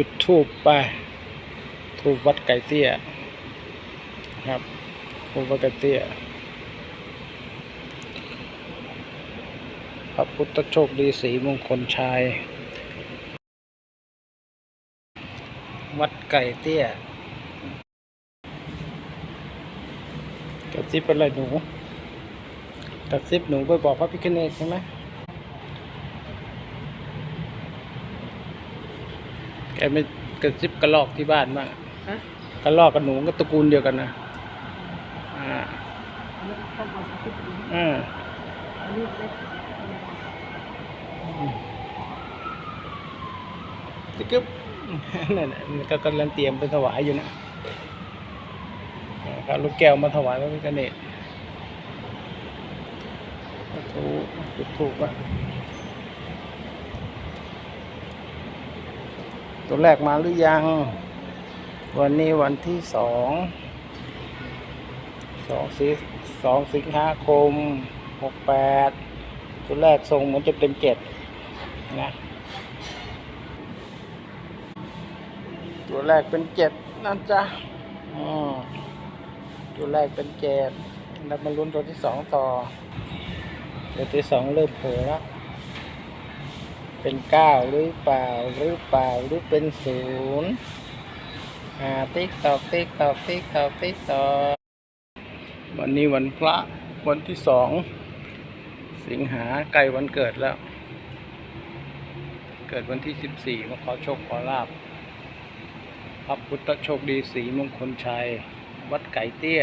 จุดทูบไปทูบวัดไก่เตี้ยครับทูบวัดไก่เตี้ยพระพุทธโชคดีสีมงคลชัยวัดไก่เตี้ยกระซิบอะไรหนูกระซิบหนูไปบอกพระพิคเนตใช่ไหม แกไม่กระซิบกระลอกที่บ้านบ้างฮะกระลอกกับหนูก็ตระกูลเดียวกันนะอ่าอันนี้ต้องเอาสักทีอ่าอันนี้เล็กติ๊กึ๊บนั่นน่ะมันก็กำลังเตรียมไปถวายอยู่นะอ่าครับลูกแก้วมาถวายพระพิฆเนศถูกจุดถูกอะ ตัวแรกมาหรือยัง วันนี้วันที่สองสองสิสองสิงหาคมหกแปดตัวแรกทรงเหมือนจะเป็นเจ็ดนะตัวแรกเป็นเจ็ดนั่นจ้ะตัวแรกเป็นเจ็ดแล้วมาลุ้นตัวที่สองต่อตัวที่สองเริ่มเผลอแล้ว เป็นเก้าหรือเปล่าหรือเปล่าหรือเป็นศูนย์อ่าติ๊กตอกติ๊กตอกติ๊กตอกติ๊กตอกวันนี้วันพระวันที่สองสิงหาใกล้วันเกิดแล้ว เกิดวันที่สิบสี่มาขอโชคขอลาบพระพุทธโชคดีสีมงคลชัย วัดไก่เตี้ย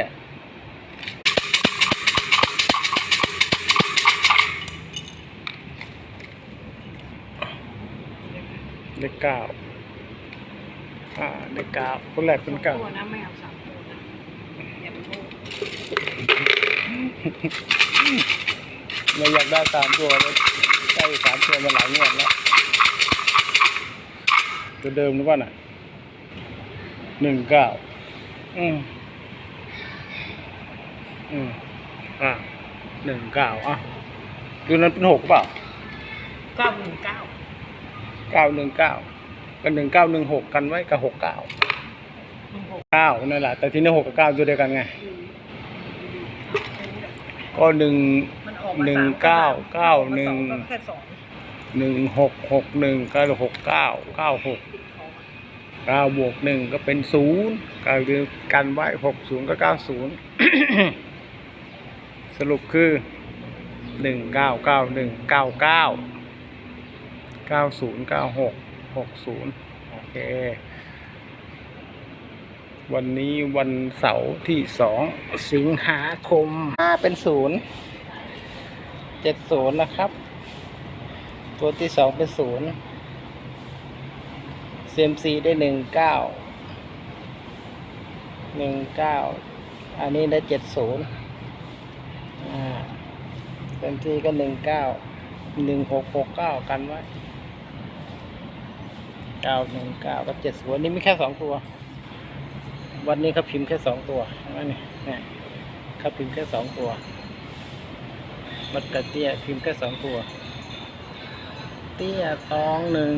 เลขเก้าอ่าเลขเก้าคนแรกเป็นเก้าตัวนะไม่เอาสามตัวนะอย่าไปโทษไม่อยากได้สามตัวเลยได้สามตัวมาหลายงวดแล้วตัวเดิมหรือเปล่าน่ะหนึ่งเก้าอืมอืมอ่าหนึ่งเก้าอะดูนั้นเป็นหกเปล่าเก้าหนึ่งเก้า เก้าหนึ่งเก้ากับหนึ่งเก้าหนึ่งหกกันไว้กับหกเก้าเก้านั่นแหละแต่ที่นี่หกกับเก้าตัวเดียวกันไง ก็หนึ่งหนึ่งเก้าเก้าหนึ่งสอก็แค่สองหนึ่งหกหกหนึ่งก็หกเก้าเก้าหกเก้าบวกหนึ่งก็เป็นศูนย์ก็คือกันไว้หกศูนย์ก็เก้าศูนย์สรุปคือหนึ่งเก้าเก้าหนึ่งเก้าเก้า เก้าศูนย์เก้าหกหกศูนย์โอเค วันนี้วันเสาร์ที่สองสิงหาคมห้าเป็นศูนย์เจ็ดศูนย์นะครับ ตัวที่สองเป็นศูนย์เซมซีได้หนึ่งเก้าหนึ่งเก้าอันนี้ได้เจ็ดศูนย์เซมซีก็หนึ่งเก้าหนึ่งหกหกเก้ากันไว้ เก้าหนึ่งเก้ากับเจ็ดศูนย์นี่มีแค่สองตัว วันนี้เขาพิมพ์แค่สองตัวนี่นี่ยเขาพิมพ์แค่สองตัว มัดกระเตี้ยพิมพ์แค่สองตัว เตี้ยตองหนึ่ง